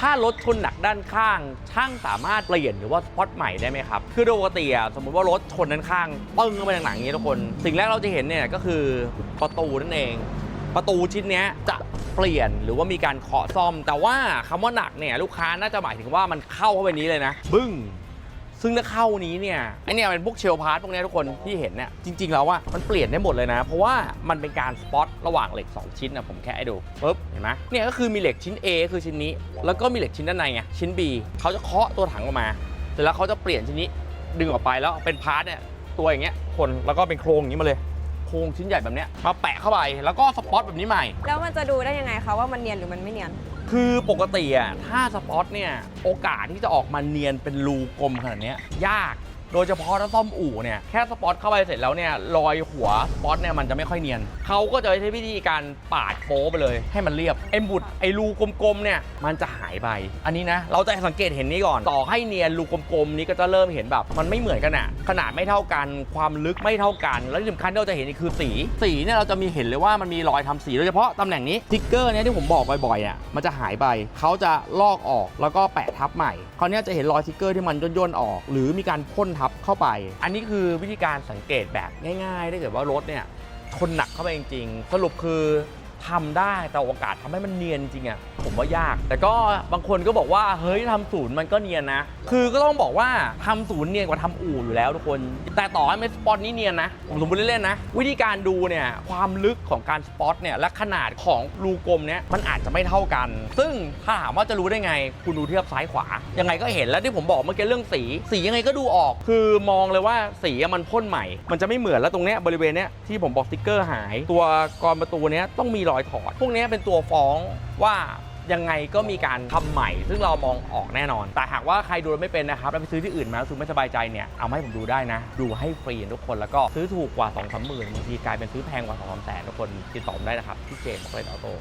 ถ้ารถชนหนักด้านข้าง ช่างสามารถเปลี่ยนหรือว่าสปอตใหม่ได้ไหมครับ คือโดยปกติอะสมมติว่ารถชนด้านข้างปึ้งเข้าไปทางหลังอย่างนี้ทุกคน สิ่งแรกเราจะเห็นเนี่ยก็คือประตูนั่นเอง ประตูชิ้นนี้จะเปลี่ยนหรือว่ามีการเคาะซ่อม แต่ว่าคำว่าหนักเนี่ยลูกค้าน่าจะหมายถึงว่ามันเข้าเข้าไปนี้เลยนะ บึ้ง ซึ่งถ้าเข้านี้เนี่ยไอเนี่ยเป็นพวกเชลพาร์ทพวกเนี้ยทุกคนที่เห็นเนี่ยจริง ๆ แล้วว่ามันเปลี่ยนได้หมดเลยนะ เพราะว่ามันเป็นการสปอตระหว่างเหล็ก 2 ชิ้นนะผมแค่ให้ดูปุ๊บเห็นไหมเนี่ยก็คือมีเหล็กชิ้น A คือชิ้นนี้ แล้วก็มีเหล็กชิ้นด้านในไงชิ้น B เขาจะเคาะตัวถังออกมาเสร็จแล้วเขาจะเปลี่ยนชิ้นนี้ดึงออกไปแล้วเป็นพาร์ทเนี่ยตัวอย่างเงี้ยคนแล้วก็เป็นโครงอย่างนี้มาเลยโครงชิ้นใหญ่แบบเนี้ยมาแปะเข้าไปแล้วก็สปอตแบบนี้ใหม่ แล้วมันจะดูได้ยังไงคะว่ามันเนียนหรือมันไม่เนียน คือปกติอะถ้าสปอตเนี่ย โอกาสที่จะออกมาเนียนเป็นรูกลมขนาดเนี้ยยาก โดยเฉพาะถ้าซ่อมอู่เนี่ยแค่สปอตเข้าไปเสร็จแล้วเนี่ยรอยหัวสปอตเนี่ยมันจะไม่ค่อยเนียนเขาก็จะใช้วิธีการปาดโป๊ไปเลย ให้มันเรียบไอ้บุดไอ้รูกลมๆเนี่ยมันจะหายไป อันนี้นะเราจะสังเกตเห็นนี้ก่อน ต่อให้เนียนรูกลมๆนี้ก็จะเริ่มเห็นแบบ มันไม่เหมือนกันอะขนาดไม่เท่ากันความลึกไม่เท่ากัน แล้วที่สำคัญที่เราจะเห็นคือสี สีเนี่ยเราจะมีเห็นเลยว่ามันมีรอยทำสีโดยเฉพาะตำแหน่งนี้สติ๊กเกอร์เนี่ยที่ผมบอกบ่อยๆอะมันจะหายไปเขาจะลอกออกแล้วก็แปะทับใหม่คราวนี้จะเห็นรอยสติ๊กเกอร์ที่มันย่นๆออก หรือมีการพ่นทับเข้าไป อันนี้คือวิธีการสังเกตแบบง่ายๆถ้าเกิดว่ารถเนี่ยชนหนักเข้าไปจริง ๆ สรุปคือทำได้แต่โอกาสทำให้มันเนียนจริงอะ ผมว่ายาก แต่ก็บางคนก็บอกว่าเฮ้ยทำศูนย์มันก็เนียนนะ คือก็ต้องบอกว่าทำศูนย์เนียนกว่าทำอู่อยู่แล้วทุกคน แต่ต่อให้ไม่สปอตนี่เนียนนะผมสมมติเล่นๆนะ วิธีการดูเนี่ยความลึกของการสปอตเนี่ยและขนาดของรูกลมเนี่ยมันอาจจะไม่เท่ากัน ซึ่งถ้าถามว่าจะรู้ได้ไง คุณดูเทียบซ้ายขวา ยังไงก็เห็นแล้วที่ผมบอกเมื่อกี้เรื่องสี สียังไงก็ดูออก คือมองเลยว่าสีอะมันพ่นใหม่ มันจะไม่เหมือนแล้วตรงเนี้ยบริเวณเนี้ยที่ผมบอกสติ๊กเกอร์หาย ตัวกรอนประตูเนี้ยต้องมีรอยถอด พวกเนี้ยเป็นตัวฟ้องว่า ยังไงก็มีการทำใหม่ ซึ่งเรามองออกแน่นอน แต่หากว่าใครดูแล้วไม่เป็นนะครับแล้วไปซื้อที่อื่นมาแล้วซื้อไม่สบายใจเนี่ยเอามาให้ผมดูได้นะ ดูให้ฟรีทุกคนแล้วก็ซื้อถูกกว่า2องสามหมื่นบางทีกลายเป็นซื้อแพงกว่า2องสามแสนทุกคนติดต่อผมได้นะครับที่เจมส์บอกเลยออโต้